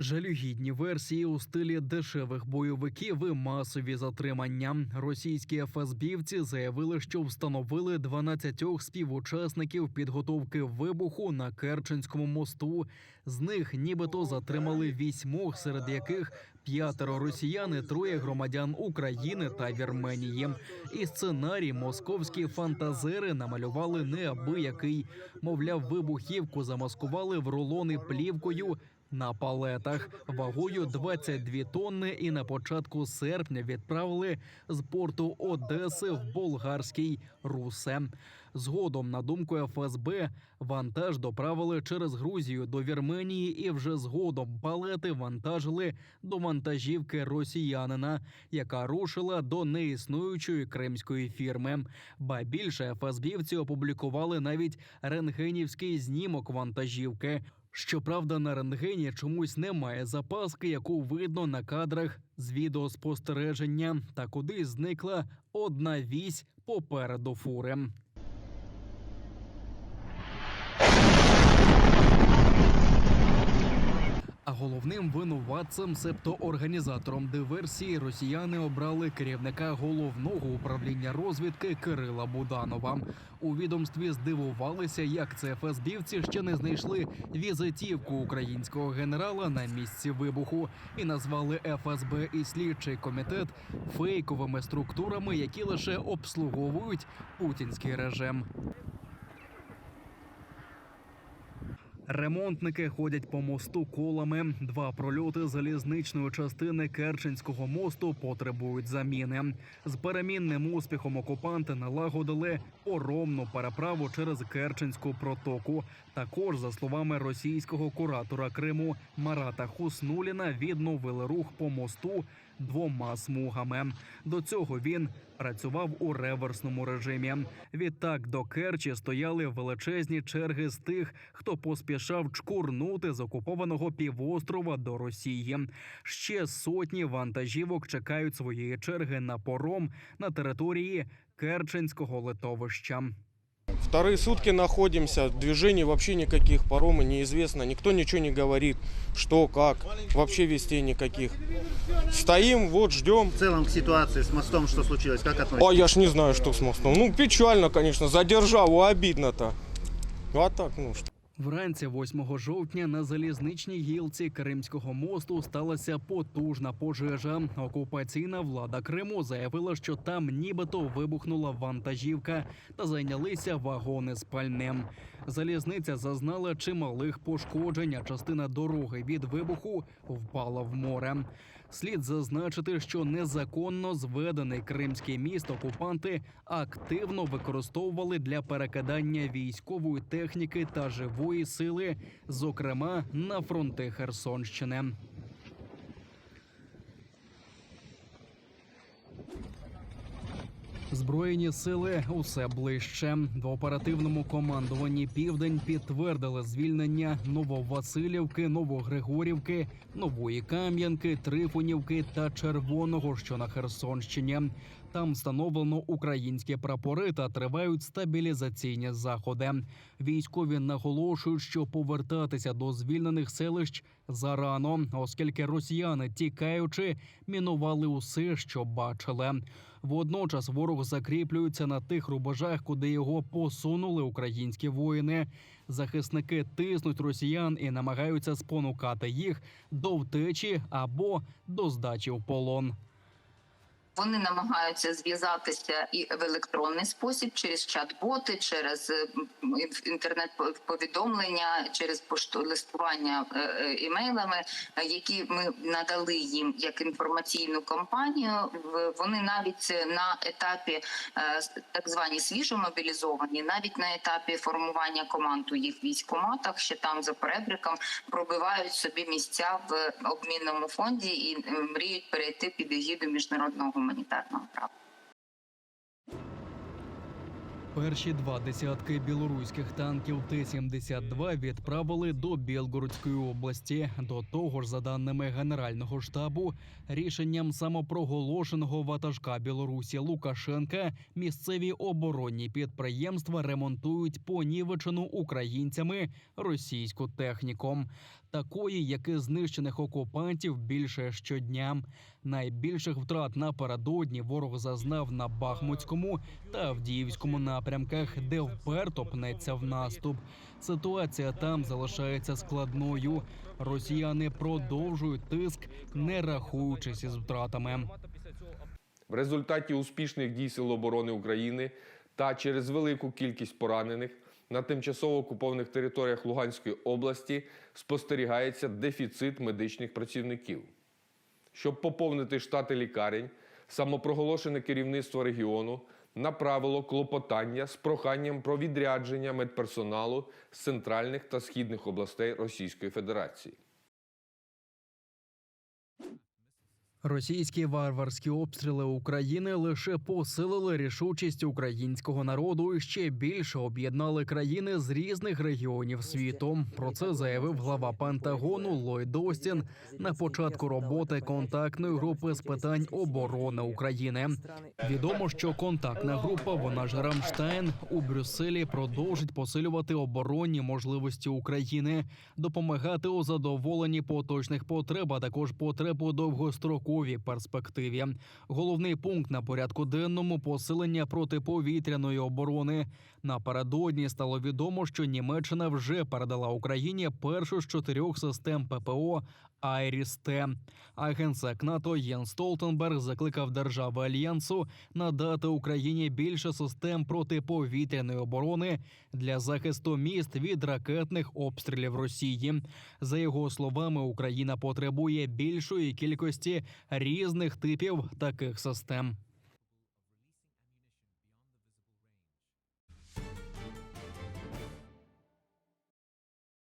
Жалюгідні версії у стилі дешевих бойовиків і масові затримання. Російські ФСБівці заявили, що встановили 12 співучасників підготовки вибуху на Керченському мосту. З них нібито затримали вісьмох, серед яких п'ятеро росіян і троє громадян України та Вірменії. І сценарій московські фантазери намалювали неабиякий. Мовляв, вибухівку замаскували в рулони плівкою на палетах вагою 22 тонни і на початку серпня відправили з порту Одеси в болгарський Русе. Згодом, на думку ФСБ, вантаж доправили через Грузію до Вірменії, і вже згодом палети вантажили до вантажівки росіянина, яка рушила до неіснуючої кримської фірми. Ба більше ФСБівці опублікували навіть рентгенівський знімок вантажівки. Щоправда, на рентгені чомусь немає запаски, яку видно на кадрах з відеоспостереження, та куди зникла одна вісь попереду фури. А головним винуватцем, себто організатором диверсії, росіяни обрали керівника головного управління розвідки Кирила Буданова. У відомстві здивувалися, як це ФСБівці ще не знайшли візитівку українського генерала на місці вибуху і назвали ФСБ і слідчий комітет фейковими структурами, які лише обслуговують путінський режим. Ремонтники ходять по мосту колами. Два прольоти залізничної частини Керченського мосту потребують заміни. З перемінним успіхом окупанти налагодили поромну переправу через Керченську протоку. Також, за словами російського куратора Криму Марата Хуснуліна, відновили рух по мосту двома смугами. До цього він працював у реверсному режимі. Відтак до Керчі стояли величезні черги з тих, хто поспішав чкурнути з окупованого півострова до Росії. Ще сотні вантажівок чекають своєї черги на пором на території Керченського литовища. Вторые сутки находимся, движений вообще никаких, паромы неизвестно, никто ничего не говорит, что, как, вообще вестей никаких. Стоим, вот, ждем. В целом к ситуации с мостом что случилось? Как относитесь? А я ж не знаю, что с мостом. Ну, печально, конечно, за державу обидно-то. А так, ну, что. Вранці 8 жовтня на залізничній гілці Кримського мосту сталася потужна пожежа. Окупаційна влада Криму заявила, що там нібито вибухнула вантажівка та зайнялися вагони з пальним. Залізниця зазнала чималих пошкоджень. а Частина дороги від вибуху впала в море. Слід зазначити, що незаконно зведений кримський міст окупанти активно використовували для перекидання військової техніки та живої сили, зокрема на фронти Херсонщини. Збройні сили усе ближче. В оперативному командуванні Південь підтвердили звільнення Нововасилівки, Новогригорівки, Нової Кам'янки, Трифонівки та Червоного, що на Херсонщині. Там встановлено українські прапори та тривають стабілізаційні заходи. Військові наголошують, що повертатися до звільнених селищ зарано, оскільки росіяни, тікаючи, мінували усе, що бачили. Водночас ворог закріплюється на тих рубежах, куди його посунули українські воїни. Захисники тиснуть росіян і намагаються спонукати їх до втечі або до здачі в полон. Вони намагаються зв'язатися і в електронний спосіб через чат-боти, через е, інтернет-повідомлення, через листування е, е, імейлами, які ми надали їм як інформаційну кампанію. Вони навіть на етапі так звані свіжо мобілізовані, навіть на етапі формування команд у їх військоматах, ще там за перебриком пробивають собі місця в обмінному фонді і мріють перейти під егіду міжнародного гуманітарного права. Перші два десятки білоруських танків Т-72 відправили до Білгородської області. До того ж, за даними Генерального штабу, рішенням самопроголошеного ватажка Білорусі Лукашенка місцеві оборонні підприємства ремонтують понівечену українцями російську техніку. такої, як і знищених окупантів, більше щодня. Найбільших втрат напередодні ворог зазнав на Бахмутському та Авдіївському напрямках, де вперто пнеться в наступ. Ситуація там залишається складною. Росіяни продовжують тиск, не рахуючись із втратами. В результаті успішних дій Сил оборони України та через велику кількість поранених на тимчасово окупованих територіях Луганської області спостерігається дефіцит медичних працівників. Щоб поповнити штати лікарень, самопроголошене керівництво регіону направило клопотання з проханням про відрядження медперсоналу з центральних та східних областей Російської Федерації. Російські варварські обстріли України лише посилили рішучість українського народу і ще більше об'єднали країни з різних регіонів світу. Про це заявив глава Пентагону Ллойд Остін на початку роботи контактної групи з питань оборони України. Відомо, що контактна група, вона ж Рамштайн, у Брюсселі продовжить посилювати оборонні можливості України, допомагати у задоволенні поточних потреб, а також потреб у довгостроковій перспективі. Головний пункт на порядку денному посилення протиповітряної оборони. Напередодні стало відомо, що Німеччина вже передала Україні першу з чотирьох систем ППО Айріс-Т. А НАТО Єн Столтенберг закликав держави альянсу надати Україні більше систем протиповітряної оборони для захисту міст від ракетних обстрілів Росії. За його словами, Україна потребує більшої кількості різних типів таких систем.